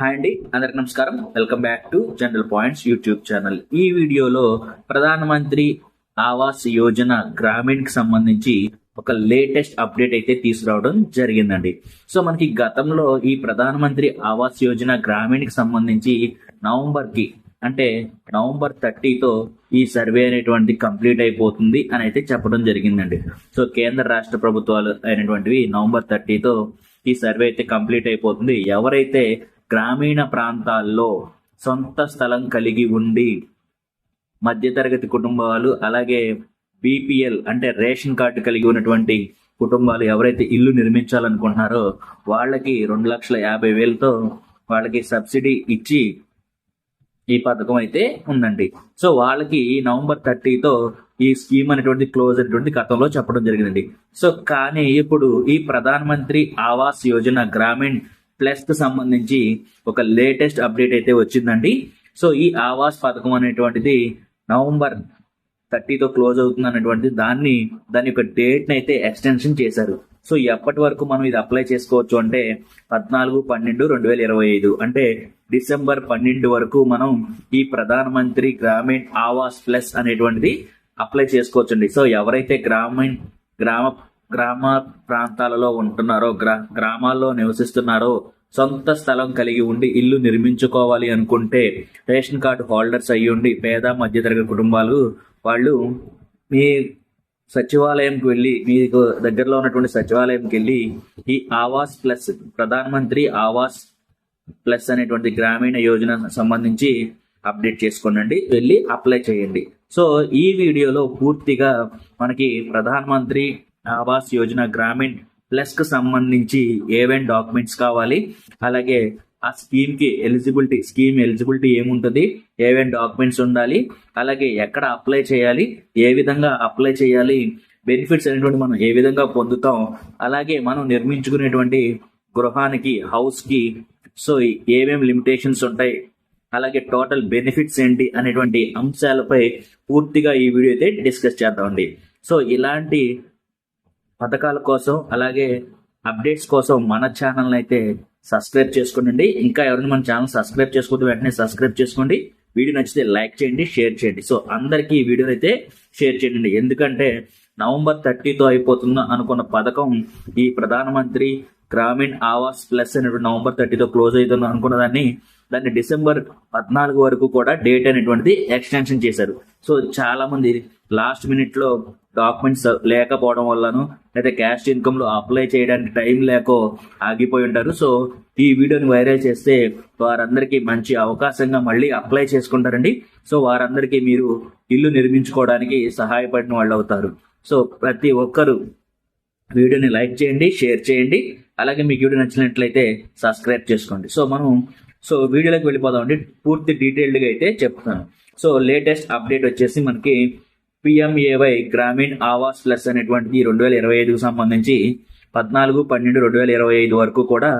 Hi అండి అందరికి నమస్కారం. Welcome back to General Points YouTube channel ఈ వీడియోలో ప్రధానమంత్రి ఆవాస్ యోజన గ్రామీణ్కి సంబంధించి ఒక లేటెస్ట్ అప్డేట్ అయితే తీసుకురావడం జరిగిందండి. సో మనకి గతంలో ఈ ప్రధానమంత్రి ఆవాస్ యోజన గ్రామీణ్కి సంబంధించి నవంబర్కి అంటే నవంబర్ థర్టీతో ఈ సర్వే అనేటువంటి కంప్లీట్ అయిపోతుంది అని అయితే చెప్పడం జరిగిందండి. సో కేంద్ర రాష్ట్ర ప్రభుత్వాలు అయినటువంటివి నవంబర్ థర్టీతో ఈ సర్వే అయితే కంప్లీట్ అయిపోతుంది. ఎవరైతే గ్రామీణ ప్రాంతాల్లో సొంత స్థలం కలిగి ఉండి మధ్యతరగతి కుటుంబాలు అలాగే బీపీఎల్ అంటే రేషన్ కార్డు కలిగి ఉన్నటువంటి కుటుంబాలు ఎవరైతే ఇల్లు నిర్మించాలనుకుంటున్నారో వాళ్ళకి రెండు లక్షల యాభై వేలతో వాళ్ళకి సబ్సిడీ ఇచ్చి ఈ పథకం అయితే ఉందండి. సో వాళ్ళకి ఈ నవంబర్ థర్టీతో ఈ స్కీమ్ అనేటువంటి క్లోజ్ అనేటువంటి గతంలో చెప్పడం జరిగిందండి. సో కానీ ఇప్పుడు ఈ ప్రధానమంత్రి ఆవాస్ యోజన గ్రామీణ్ ప్లస్కు సంబంధించి ఒక లేటెస్ట్ అప్డేట్ అయితే వచ్చిందండి. సో ఈ ఆవాస్ పథకం అనేటువంటిది నవంబర్ థర్టీతో క్లోజ్ అవుతుంది అనేటువంటి దాన్ని దాని యొక్క డేట్ని అయితే ఎక్స్టెన్షన్ చేశారు. సో ఎప్పటి వరకు మనం ఇది అప్లై చేసుకోవచ్చు అంటే పద్నాలుగు పన్నెండు రెండు వేల ఇరవై ఐదు అంటే డిసెంబర్ పన్నెండు వరకు మనం ఈ ప్రధాన మంత్రి గ్రామీణ్ ఆవాస్ ప్లస్ అనేటువంటిది అప్లై చేసుకోవచ్చండి. సో ఎవరైతే గ్రామీణ్ గ్రామ గ్రామ ప్రాంతాలలో ఉంటున్నారో గ్రా గ్రామాల్లో నివసిస్తున్నారో సొంత స్థలం కలిగి ఉండి ఇల్లు నిర్మించుకోవాలి అనుకుంటే రేషన్ కార్డు హోల్డర్స్ అయ్యి ఉండి పేద మధ్యతరగతి కుటుంబాలు వాళ్ళు మీ సచివాలయంకి వెళ్ళి మీకు దగ్గరలో ఉన్నటువంటి సచివాలయంకి వెళ్ళి ఈ ఆవాస్ ప్లస్ ప్రధాన మంత్రి ఆవాస్ ప్లస్ అనేటువంటి గ్రామీణ యోజన సంబంధించి అప్డేట్ చేసుకోనండి వెళ్ళి అప్లై చేయండి. సో ఈ వీడియోలో పూర్తిగా మనకి ప్రధాన మంత్రి ఆవాస్ యోజన గ్రామీణ్ ప్లస్కు సంబంధించి ఏమేమి డాక్యుమెంట్స్ కావాలి. అలాగే ఆ స్కీమ్కి ఎలిజిబిలిటీ స్కీమ్ ఎలిజిబిలిటీ ఏముంటుంది? ఏమేం డాక్యుమెంట్స్ ఉండాలి. అలాగే ఎక్కడ అప్లై చేయాలి? ఏ విధంగా అప్లై చేయాలి? బెనిఫిట్స్ అనేటువంటి మనం ఏ విధంగా పొందుతాం? అలాగే మనం నిర్మించుకునేటువంటి గృహానికి హౌస్కి సో ఏమేమి లిమిటేషన్స్ ఉంటాయి? అలాగే టోటల్ బెనిఫిట్స్ ఏంటి? అనేటువంటి అంశాలపై పూర్తిగా ఈ వీడియో అయితే డిస్కస్ చేద్దామండి. సో ఇలాంటి పథకాల కోసం అలాగే అప్డేట్స్ కోసం మన ఛానల్ అయితే సబ్స్క్రైబ్ చేసుకోండి ఇంకా ఎవరైనా మన ఛానల్ సబ్స్క్రైబ్ చేసుకోవద్దు వెంటనే సబ్స్క్రైబ్ చేసుకోండి. వీడియో నచ్చితే లైక్ చేయండి షేర్ చేయండి. సో అందరికీ ఈ వీడియో అయితే షేర్ చేయండి. ఎందుకంటే నవంబర్ థర్టీతో అయిపోతుందో అనుకున్న పథకం ఈ ప్రధానమంత్రి గ్రామీణ్ ఆవాస్ ప్లస్ అనేటువంటి నవంబర్ థర్టీతో క్లోజ్ అవుతుంది అనుకున్న దాన్ని దాన్ని డిసెంబర్ పద్నాలుగు వరకు కూడా డేట్ అనేటువంటిది ఎక్స్టెన్షన్ చేశారు. సో చాలా మంది లాస్ట్ మినిట్లో డాక్యుమెంట్స్ లేకపోవడం వల్లను లేదా క్యాష్ ఇన్కమ్లో అప్లై చేయడానికి టైం లేకో ఆగిపోయి ఉంటారు. సో ఈ వీడియోని వైరల్ చేస్తే వారందరికీ మంచి అవకాశంగా మళ్ళీ అప్లై చేసుకుంటారండి. సో వారందరికీ మీరు ఇల్లు నిర్మించుకోవడానికి సహాయపడిన వాళ్ళు అవుతారు. సో ప్రతి ఒక్కరు వీడియోని లైక్ చేయండి షేర్ చేయండి. అలాగే మీకు వీడియో నచ్చినట్లయితే సబ్స్క్రైబ్ చేసుకోండి. సో మనం సో వీడియోలోకి వెళ్ళిపోదామండి. పూర్తి డీటెయిల్డ్గా అయితే చెప్తాను. సో లేటెస్ట్ అప్డేట్ వచ్చేసి మనకి పిఎంఏవై గ్రామీణ్ ఆవాస్ ప్లస్ అనేటువంటిది రెండు వేల ఇరవై ఐదుకు సంబంధించి పద్నాలుగు పన్నెండు రెండు వేల ఇరవై ఐదు వరకు కూడా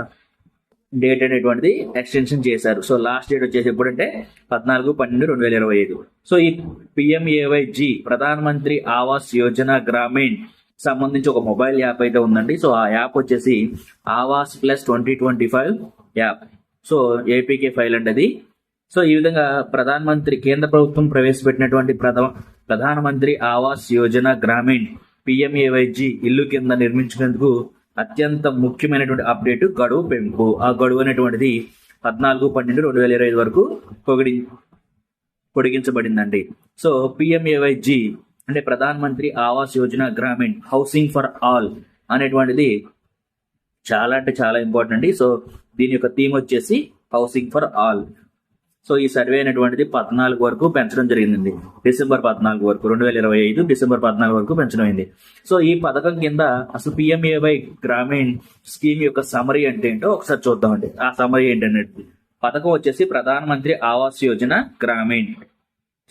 డేట్ అనేటువంటిది ఎక్స్టెన్షన్ చేశారు. సో లాస్ట్ డేట్ వచ్చేసి ఎప్పుడంటే పద్నాలుగు పన్నెండు రెండు వేల ఇరవై ఐదు. సో ఈ పిఎంఏవై జి ప్రధాన మంత్రి ఆవాస్ యోజన గ్రామీణ్ సంబంధించి ఒక మొబైల్ యాప్ అయితే ఉందండి. సో ఆ యాప్ వచ్చేసి Awas plus twenty twenty five app. So APK file అండి అది. సో ఈ విధంగా ప్రధాన మంత్రి కేంద్ర ప్రభుత్వం ప్రవేశపెట్టినటువంటి ప్రధాన ప్రధానమంత్రి ఆవాస్ యోజన గ్రామీణ్ పిఎంఏవైజీ ఇల్లు కింద నిర్మించినందుకు అత్యంత ముఖ్యమైనటువంటి అప్డేట్ గడువు పెంపు. ఆ గడువు అనేటువంటిది పద్నాలుగు పన్నెండు రెండు వేల ఇరవై ఐదు వరకు పొగిడి పొడిగించబడిందండి. సో పిఎంఏవైజీ అంటే Pradhan Mantri Awas Yojana Gramin housing for all అనేటువంటిది చాలా అంటే చాలా ఇంపార్టెంట్ అండి. సో దీని యొక్క థీమ్ వచ్చేసి హౌసింగ్ ఫర్ ఆల్. సో ఈ సర్వే అనేటువంటిది పద్నాలుగు వరకు పెంచడం జరిగింది డిసెంబర్ పద్నాలుగు వరకు రెండు వేల ఇరవై ఐదు డిసెంబర్ పద్నాలుగు వరకు పెంచడం అయింది సో ఈ పథకం కింద అసలు పిఎంఏవై గ్రామీణ్ స్కీమ్ యొక్క సమరీ అంటే ఏంటో ఒకసారి చూద్దామండి. ఆ సమరీ ఏంటనేది పథకం వచ్చేసి Pradhan Mantri Awas Yojana Gramin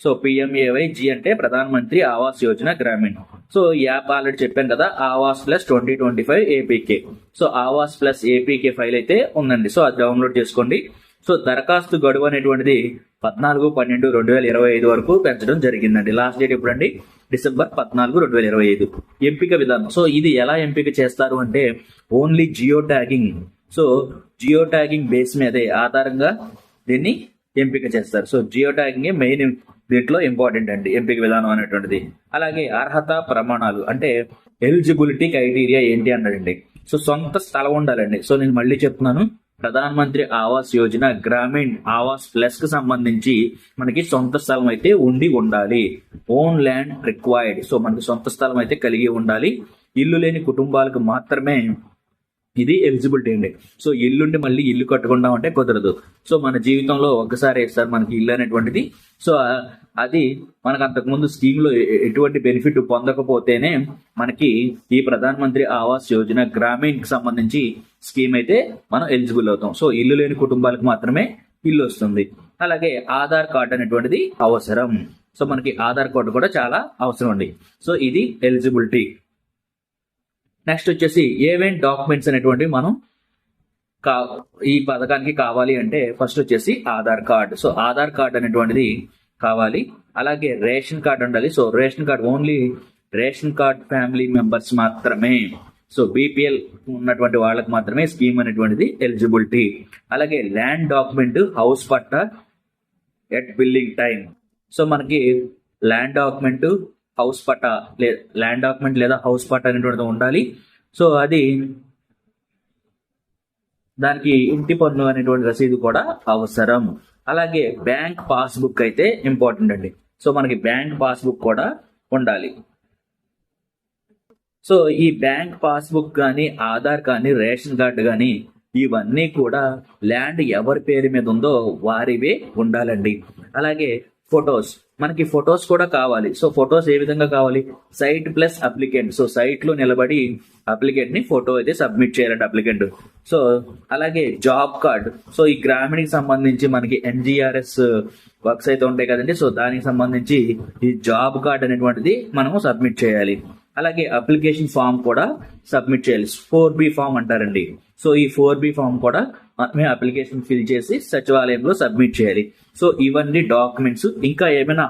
so PMAY G అంటే Pradhan Mantri Awas Yojana Gramin so app already చెప్పాను కదా Awas plus twenty twenty five APK so Awas plus APK file అయితే ఉందండి. సో అది డౌన్లోడ్ చేసుకోండి. సో దరఖాస్తు గడువు అనేటువంటిది పద్నాలుగు పన్నెండు రెండు వేల ఇరవై ఐదు వరకు పెంచడం జరిగిందండి. లాస్ట్ డేట్ ఎప్పుడండి? డిసెంబర్ పద్నాలుగు రెండు వేల ఇరవై ఐదు. ఎంపిక విధానం. సో ఇది ఎలా ఎంపిక చేస్తారు అంటే only geo tagging. So geo tagging base మీదే ఆధారంగా దీన్ని ఎంపిక చేస్తారు. సో జియో ట్యాగింగ్ మెయిన్ దీంట్లో ఇంపార్టెంట్ అండి ఎంపిక విధానం అనేటువంటిది. అలాగే అర్హత ప్రమాణాలు అంటే ఎలిజిబిలిటీ క్రైటీరియా ఏంటి అన్నాడండి. సో సొంత స్థలం ఉండాలండి. సో నేను మళ్ళీ చెప్తున్నాను. ప్రధాన మంత్రి ఆవాస్ యోజన గ్రామీణ్ ఆవాస్ ప్లస్కు సంబంధించి మనకి సొంత స్థలం అయితే ఉండి ఉండాలి. Own land required. సో మనకి సొంత స్థలం అయితే కలిగి ఉండాలి. ఇల్లు లేని కుటుంబాలకు మాత్రమే ఇది ఎలిజిబిలిటీ అండి. సో ఇల్లుండి మళ్ళీ ఇల్లు కట్టుకుందాం అంటే కుదరదు. సో మన జీవితంలో ఒకసారి సార్ మనకి ఇల్లు అనేటువంటిది. సో అది మనకు అంతకుముందు స్కీమ్లో ఎటువంటి బెనిఫిట్ పొందకపోతేనే మనకి ఈ ప్రధాన మంత్రి ఆవాస్ యోజన గ్రామీణకి సంబంధించి స్కీమ్ అయితే మనం ఎలిజిబుల్ అవుతాం. సో ఇల్లు లేని కుటుంబాలకు మాత్రమే ఇల్లు వస్తుంది. అలాగే ఆధార్ కార్డ్ అనేటువంటిది అవసరం. సో మనకి ఆధార్ కార్డు కూడా చాలా అవసరం అండి. సో ఇది ఎలిజిబిలిటీ నెక్స్ట్ వచ్చేసి ఏమేం డాక్యుమెంట్స్ అనేటువంటివి మనం కా ఈ పథకానికి కావాలి అంటే ఫస్ట్ వచ్చేసి Aadhaar card. So Aadhaar card అనేటువంటిది కావాలి. అలాగే రేషన్ కార్డ్ ఉండాలి. So ration card only ration card family members మాత్రమే. సో బీపీఎల్ ఉన్నటువంటి వాళ్ళకి మాత్రమే స్కీమ్ అనేటువంటిది ఎలిజిబిలిటీ. అలాగే ల్యాండ్ డాక్యుమెంట్ హౌస్ పట్ట ఎట్ బిల్డింగ్ టైం సో మనకి ల్యాండ్ డాక్యుమెంట్ హౌస్ పట్టా ల్యాండ్ డాక్యుమెంట్ లేదా హౌస్ పట్టా అనేటువంటిది ఉండాలి. సో అది దానికి ఇంటి పన్ను అనేటువంటి రసీదు కూడా అవసరం. అలాగే బ్యాంక్ పాస్బుక్ అయితే ఇంపార్టెంట్ అండి. సో మనకి బ్యాంక్ పాస్బుక్ కూడా ఉండాలి. సో ఈ బ్యాంక్ పాస్బుక్ కానీ ఆధార్ కానీ రేషన్ కార్డు కానీ ఇవన్నీ కూడా ల్యాండ్ ఎవరి పేరు మీద ఉందో వారివే ఉండాలండి. అలాగే ఫొటోస్. మనకి ఫొటోస్ కూడా కావాలి. సో ఫొటోస్ ఏ విధంగా కావాలి? Site plus applicant. సో సైట్లో నిలబడి అప్లికెంట్ని ఫోటో అయితే సబ్మిట్ చేయాలండి అప్లికెంట్. సో అలాగే జాబ్ కార్డ్. సో ఈ గ్రామీణకి సంబంధించి మనకి ఎన్జిఆర్ఎస్ వర్క్స్ అయితే ఉంటాయి కదండి. సో దానికి సంబంధించి ఈ జాబ్ కార్డ్ అనేటువంటిది మనము సబ్మిట్ చేయాలి. అలాగే అప్లికేషన్ ఫామ్ కూడా సబ్మిట్ చేయాలి. ఫోర్ బి ఫామ్ అంటారండి. సో ఈ ఫోర్ బి ఫామ్ కూడా మేము అప్లికేషన్ ఫిల్ చేసి సచివాలయంలో సబ్మిట్ చేయాలి. సో ఇవన్నీ డాక్యుమెంట్స్. ఇంకా ఏమైనా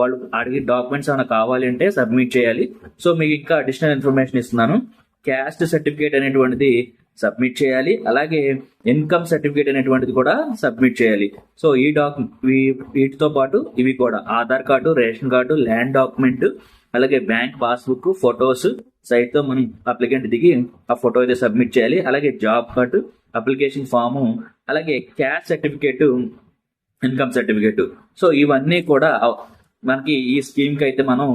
వాళ్ళు అడిగే డాక్యుమెంట్స్ ఏమైనా కావాలి అంటే సబ్మిట్ చేయాలి. సో మీకు ఇంకా అడిషనల్ ఇన్ఫర్మేషన్ ఇస్తున్నాను. క్యాస్ట్ సర్టిఫికేట్ అనేటువంటిది సబ్మిట్ చేయాలి. అలాగే ఇన్కమ్ సర్టిఫికేట్ అనేటువంటిది కూడా సబ్మిట్ చేయాలి. సో ఈ డాక్యుమెంట్ వీటితో పాటు ఇవి కూడా Aadhaar card ration card land document అలాగే బ్యాంక్ పాస్బుక్ ఫొటోస్ సైట్తో మనం అప్లికెంట్ దిగి ఆ ఫోటో అయితే సబ్మిట్ చేయాలి. అలాగే జాబ్ కార్డు అప్లికేషన్ ఫాము అలాగే caste certificate income certificate. So ఇవన్నీ కూడా మనకి ఈ స్కీమ్కి అయితే మనం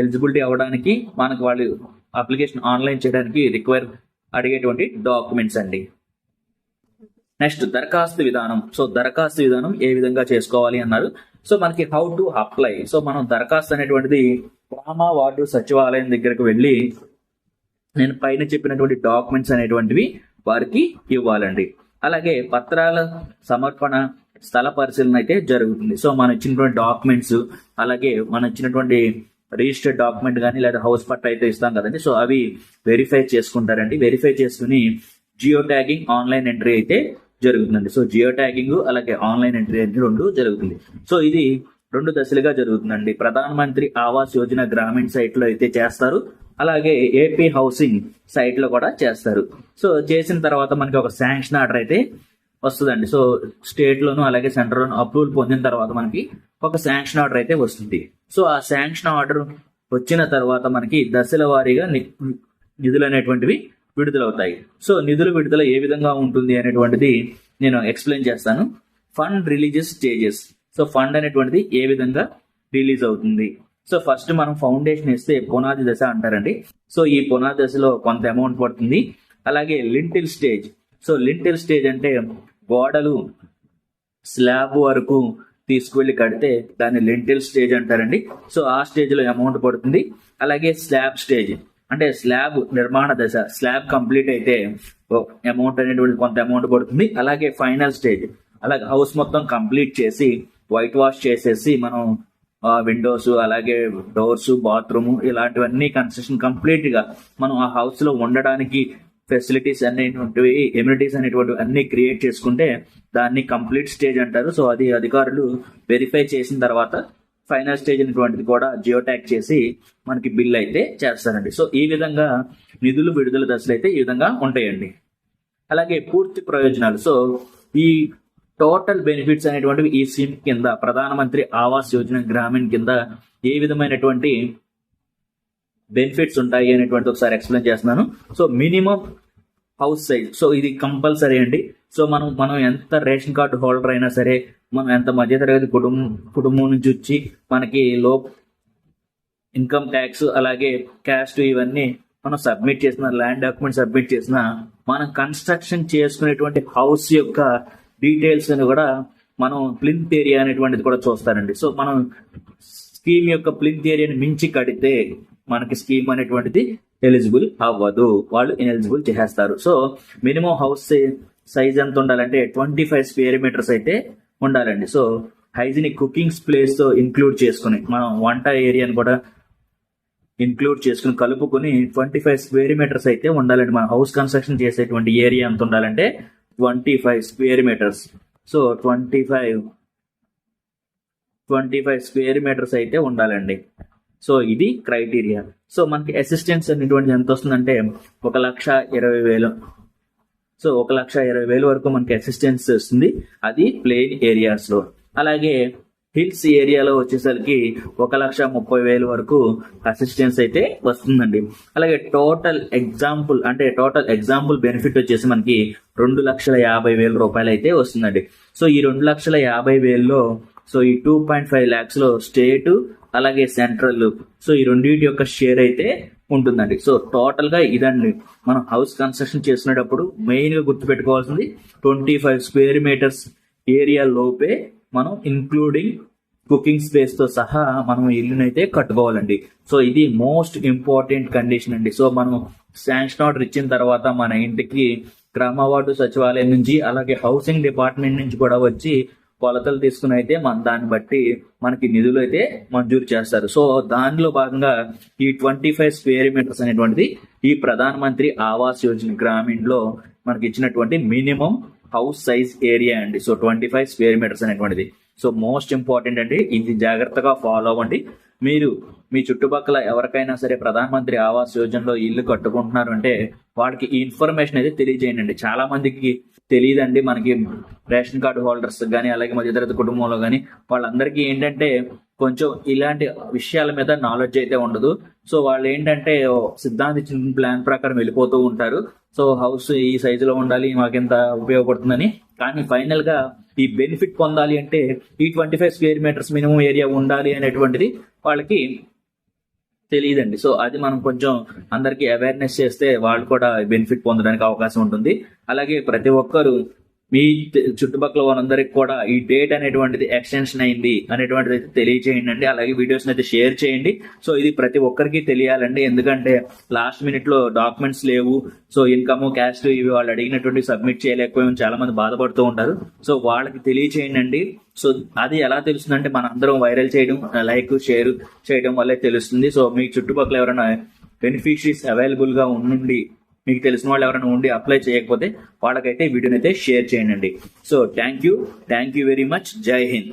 ఎలిజిబిలిటీ అవ్వడానికి మనకు వాళ్ళు అప్లికేషన్ ఆన్లైన్ చేయడానికి రిక్వైర్ అడిగేటువంటి డాక్యుమెంట్స్ అండి. నెక్స్ట్ దరఖాస్తు విధానం. సో దరఖాస్తు విధానం ఏ విధంగా చేసుకోవాలి అన్నారు. సో మనకి హౌ టు అప్లై సో మనం దరఖాస్తు అనేటువంటిది గ్రామ వార్డు సచివాలయం దగ్గరకు వెళ్ళి నేను పైన చెప్పినటువంటి డాక్యుమెంట్స్ అనేటువంటివి వారికి ఇవ్వాలండి. అలాగే పత్రాల సమర్పణ స్థల పరిశీలన అయితే జరుగుతుంది. సో మనం ఇచ్చినటువంటి డాక్యుమెంట్స్ అలాగే మనం ఇచ్చినటువంటి రిజిస్టర్డ్ డాక్యుమెంట్ కానీ లేదా హౌస్ పట్ట అయితే ఇస్తాం కదండి. సో అవి వెరిఫై చేసుకుంటారండి. వెరిఫై చేసుకుని జియో ట్యాగింగ్ ఆన్లైన్ ఎంట్రీ అయితే జరుగుతుందండి. సో జియో ట్యాగింగ్ అలాగే ఆన్లైన్ ఎంట్రీ అనేది రెండు జరుగుతుంది. సో ఇది రెండు దశలుగా జరుగుతుందండి. ప్రధాన మంత్రి ఆవాస్ యోజన గ్రామీణ సైట్లో అయితే చేస్తారు. అలాగే ఏపీ హౌసింగ్ సైట్లో కూడా చేస్తారు. సో చేసిన తర్వాత మనకి ఒక శాంక్షన్ ఆర్డర్ అయితే వస్తుందండి. సో స్టేట్ లోను అలాగే సెంటర్ లోను అప్రూవల్ పొందిన తర్వాత మనకి ఒక శాంక్షన్ ఆర్డర్ అయితే వస్తుంది. సో ఆ శాంక్షన్ ఆర్డర్ వచ్చిన తర్వాత మనకి దశల వారీగా ని- నిధులు అనేటువంటివి విడుదలవుతాయి. సో నిధులు విడుదల ఏ విధంగా ఉంటుంది అనేటువంటిది నేను ఎక్స్ప్లెయిన్ చేస్తాను. Fund release stages. So fund అనేటువంటిది ఏ విధంగా రిలీజ్ అవుతుంది? సో ఫస్ట్ మనం ఫౌండేషన్ ఇస్తే పునాది దశ అంటారండి. సో ఈ పునాది దశలో కొంత అమౌంట్ పడుతుంది. అలాగే lintel stage. So lintel stage అంటే గోడలు స్లాబ్ వరకు తీసుకువెళ్ళి కడితే దాన్ని లింటిల్ స్టేజ్ అంటారండి. సో ఆ స్టేజ్లో అమౌంట్ పడుతుంది. అలాగే స్లాబ్ స్టేజ్. అంటే స్లాబ్ నిర్మాణ దశ స్లాబ్ కంప్లీట్ అయితే అమౌంట్ అనేటువంటి కొంత అమౌంట్ పడుతుంది. అలాగే ఫైనల్ స్టేజ్ అలాగే హౌస్ మొత్తం కంప్లీట్ చేసి వైట్ వాష్ చేసేసి మనం విండోస్ అలాగే డోర్స్ బాత్రూమ్ ఇలాంటివన్నీ కన్స్ట్రక్షన్ కంప్లీట్గా మనం ఆ హౌస్లో ఉండడానికి ఫెసిలిటీస్ అనేటువంటివి ఎమ్యూనిటీస్ అనేటువంటివి అన్ని క్రియేట్ చేసుకుంటే దాన్ని కంప్లీట్ స్టేజ్ అంటారు. సో అది అధికారులు వెరిఫై చేసిన తర్వాత ఫైనల్ స్టేజ్ అనేటువంటిది కూడా జియో ట్యాగ్ చేసి మనకి బిల్ అయితే చేస్తారండి. సో ఈ విధంగా నిధులు విడుదల దశలు అయితే ఈ విధంగా ఉంటాయండి. అలాగే పూర్తి ప్రయోజనాలు. సో ఈ టోటల్ బెనిఫిట్స్ అనేటువంటివి ఈ స్కీమ్ కింద ప్రధానమంత్రి ఆవాస్ యోజన గ్రామీణ్ కింద ఏ విధమైనటువంటి బెనిఫిట్స్ ఉంటాయి అనేటువంటి ఒకసారి ఎక్స్ప్లెయిన్ చేస్తున్నాను. So minimum house size. So ఇది కంపల్సరీ అండి. సో మనం మనం ఎంత రేషన్ కార్డు హోల్డర్ అయినా సరే మనం ఎంత మధ్యతరగతి కుటుంబం కుటుంబం నుంచి వచ్చి మనకి లో ఇన్కమ్ ట్యాక్స్ అలాగే క్యాస్ట్ ఇవన్నీ మనం సబ్మిట్ చేసిన ల్యాండ్ డాక్యుమెంట్ సబ్మిట్ చేసిన మనం కన్స్ట్రక్షన్ చేసుకునేటువంటి హౌస్ యొక్క డీటెయిల్స్ అని కూడా మనం ప్లింత్ ఏరియా అనేటువంటిది కూడా చూస్తారండి. సో మనం స్కీమ్ యొక్క ప్లింత్ ఏరియాని మించి కడితే మనకి స్కీమ్ అనేటువంటిది ఎలిజిబుల్ అవ్వదు. వాళ్ళు ఇన్ఎలిజిబుల్ చేసేస్తారు. సో మినిమం హౌస్ సైజ్ ఎంత ఉండాలంటే ట్వంటీ ఫైవ్ స్క్వేర్ మీటర్స్ అయితే ఉండాలండి. సో హైజీనిక్ కుకింగ్స్ ప్లేస్తో ఇంక్లూడ్ చేసుకుని మనం వంట ఏరియాని కూడా ఇంక్లూడ్ చేసుకుని కలుపుకొని ట్వంటీ ఫైవ్ స్క్వేర్ మీటర్స్ అయితే ఉండాలండి. మన హౌస్ కన్స్ట్రక్షన్ చేసేటువంటి ఏరియా ఎంత ఉండాలంటే twenty five square meters. So twenty five twenty five square meters అయితే ఉండాలండి. సో ఇది క్రైటీరియా. సో మనకి అసిస్టెన్స్ అనేటువంటి ఎంత వస్తుందంటే ఒక లక్ష ఇరవై వేలు. సో ఒక లక్ష ఇరవై వేలు వరకు మనకి అసిస్టెన్స్ వస్తుంది. అది ప్లేన్ ఏరియాస్లో. అలాగే హిల్స్ ఏరియాలో వచ్చేసరికి ఒక లక్ష ముప్పై వేలు వరకు అసిస్టెన్స్ అయితే వస్తుందండి. అలాగే టోటల్ ఎగ్జాంపుల్ అంటే టోటల్ ఎగ్జాంపుల్ బెనిఫిట్ వచ్చేసి మనకి రెండు లక్షల యాభై వేల రూపాయలు అయితే వస్తుందండి. సో ఈ రెండు లక్షల యాభై వేల్లో సో ఈ టూ పాయింట్ ఫైవ్ ల్యాక్స్లో స్టేట్ అలాగే సెంట్రల్ సో ఈ రెండింటి యొక్క షేర్ అయితే ఉంటుందండి. సో టోటల్గా ఇదండి. మనం హౌస్ కన్స్ట్రక్షన్ చేసినప్పుడు మెయిన్గా గుర్తుపెట్టుకోవాల్సింది twenty five square metres area లోపే మనం ఇంక్లూడింగ్ కుకింగ్ స్పేస్తో సహా మనం ఇల్లునైతే కట్టుకోవాలండి. సో ఇది మోస్ట్ ఇంపార్టెంట్ కండిషన్ అండి. సో మనం శాంక్షన్ ఆర్డర్ ఇచ్చిన తర్వాత మన ఇంటికి గ్రామ వార్డు సచివాలయం నుంచి అలాగే హౌసింగ్ డిపార్ట్మెంట్ నుంచి కూడా వచ్చి కొలతలు తీసుకుని అయితే మన దాన్ని బట్టి మనకి నిధులు అయితే మంజూరు చేస్తారు. సో దానిలో భాగంగా ఈ ట్వంటీ ఫైవ్ స్క్వేర్ మీటర్స్ అనేటువంటిది ఈ ప్రధాన మంత్రి ఆవాస్ యోజన గ్రామీణలో మనకి ఇచ్చినటువంటి మినిమం హౌస్ సైజ్ ఏరియా అండి. So twenty five square meters అనేటువంటిది. సో మోస్ట్ ఇంపార్టెంట్ అండి. ఇది జాగ్రత్తగా ఫాలో అవ్వండి. మీరు మీ చుట్టుపక్కల ఎవరికైనా సరే ప్రధాన మంత్రి ఆవాస్ యోజనలో ఇల్లు కట్టుకుంటున్నారు అంటే వాడికి ఈ ఇన్ఫర్మేషన్ అయితే తెలియజేయండి. చాలా మందికి తెలియదండి మనకి రేషన్ కార్డు హోల్డర్స్ కానీ అలాగే మధ్యతరగతి కుటుంబంలో కానీ వాళ్ళందరికీ ఏంటంటే కొంచెం ఇలాంటి విషయాల మీద నాలెడ్జ్ అయితే ఉండదు. సో వాళ్ళు ఏంటంటే ఓ సిద్ధాంత ఇచ్చిన ప్లాన్ ప్రకారం వెళ్ళిపోతూ ఉంటారు. సో హౌస్ ఈ సైజులో ఉండాలి మాకింత ఉపయోగపడుతుందని. కానీ ఫైనల్గా ఈ బెనిఫిట్ పొందాలి అంటే ఈ twenty five square meters minimum area ఉండాలి అనేటువంటిది వాళ్ళకి తెలియదండి. సో అది మనం కొంచెం అందరికీ అవేర్నెస్ చేస్తే వాళ్ళు కూడా బెనిఫిట్ పొందడానికి అవకాశం ఉంటుంది. అలాగే ప్రతి ఒక్కరు మీ చుట్టుపక్కల వారందరికి కూడా ఈ డేట్ అనేటువంటిది ఎక్స్టెన్షన్ అయింది అనేటువంటిది అయితే తెలియచేయండి అండి అలాగే వీడియోస్ అయితే షేర్ చేయండి. సో ఇది ప్రతి ఒక్కరికి తెలియాలండి. ఎందుకంటే లాస్ట్ మినిట్లో డాక్యుమెంట్స్ లేవు. సో ఇన్కమ్ క్యాస్ట్ ఇవి వాళ్ళు అడిగినటువంటి సబ్మిట్ చేయలేకపోయాం చాలా మంది బాధపడుతూ ఉంటారు. సో వాళ్ళకి తెలియచేయండి అండి సో అది ఎలా తెలుస్తుందంటే మన అందరం వైరల్ చేయడం లైక్ షేర్ చేయడం వల్లే తెలుస్తుంది. సో మీ చుట్టుపక్కల ఎవరైనా బెనిఫిషరీస్ అవైలబుల్గా ఉండి మీకు తెలిసిన వాళ్ళు ఎవరైనా ఉండి అప్లై చేయకపోతే వాళ్ళకైతే వీడియోని అయితే షేర్ చేయండి. So thank you thank you very much Jai Hind